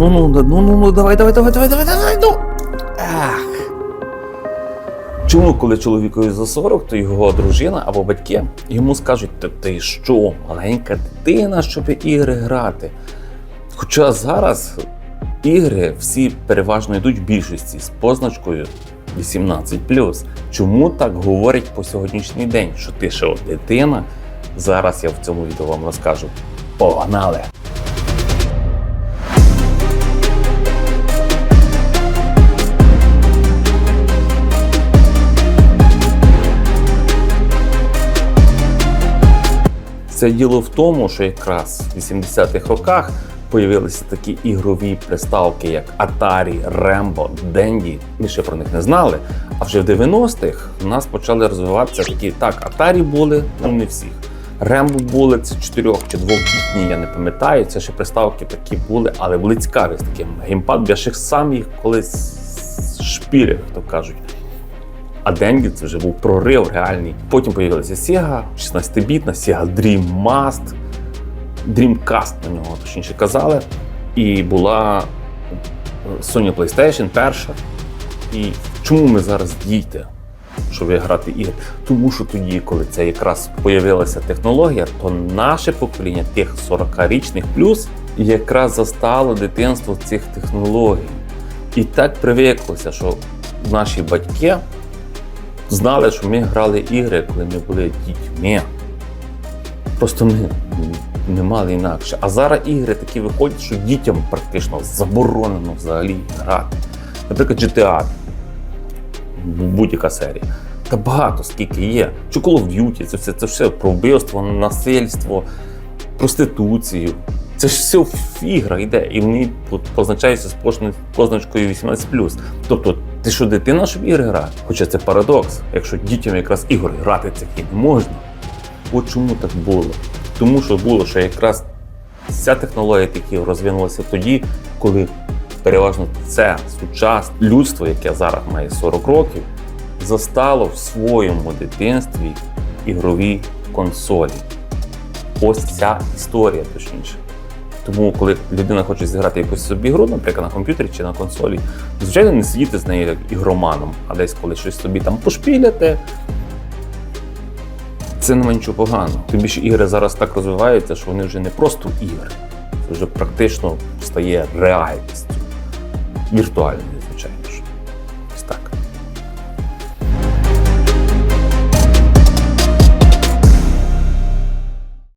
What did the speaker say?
Ну, ну, ну, ну, ну, давай, давай, давай, давай, давай, давай, ну. Ах. Чому, коли чоловікові за 40, то його дружина або батьки йому скажуть, «Та ти що, маленька дитина, щоб ігри грати. Хоча зараз ігри всі переважно йдуть в більшості з позначкою 18. Чому так говорять по сьогоднішній день? Що ти ще дитина? Зараз я в цьому відео вам розкажу. Погнали! Це діло в тому, що якраз в 80-х роках появилися такі ігрові приставки, як Atari, Rambo, Dendy. Ми ще про них не знали. А вже в 90-х у нас почали розвиватися такі так, Atari були, ну не всіх. Рембо були це чотирьох чи двохбітні, я не пам'ятаю. Це ще приставки такі були, але були цікаві з таким. Геймпад я ще сам їх колись шпілив, як то кажуть. А Денгі це вже був прорив реальний. Потім з'явилася Sega, 16-бітна, Sega Dreamcast, Dreamcast на нього точніше казали. І була Sony PlayStation перша. І чому ми зараз діти, щоб грати ігри? Тому що тоді, коли це якраз появилася технологія, то наше покоління тих 40-річних плюс якраз застало дитинство цих технологій. І так привиклося, що наші батьки знали, що ми грали ігри, коли ми були дітьми. Просто ми не мали інакше. А зараз ігри такі виходять, що дітям практично заборонено взагалі грати. Наприклад, GTA, будь-яка серія. Та багато скільки є. Чи Call of Duty, це все, це все про вбивство, насильство, проституцію. Це ж все в іграх йде, і вони позначаються з позна- позначкою 18. Тобто, ти що дитина, щоб ігри грати? Хоча це парадокс, якщо дітям якраз ігор грати таки не можна. От чому так було? Тому що було, що якраз ця технологія таки розвинулася тоді, коли переважно це сучасне людство, яке зараз має 40 років, застало в своєму дитинстві ігрові консолі. Ось ця історія, точніше. Тому, коли людина хоче зіграти якусь собі гру, наприклад, на комп'ютері чи на консолі, звичайно, не сидіти з нею як ігроманом, а десь коли щось собі там пошпіляти. Це нема нічого поганого. Тим більше ігри зараз так розвиваються, що вони вже не просто ігри, це вже практично стає реальністю, віртуальною.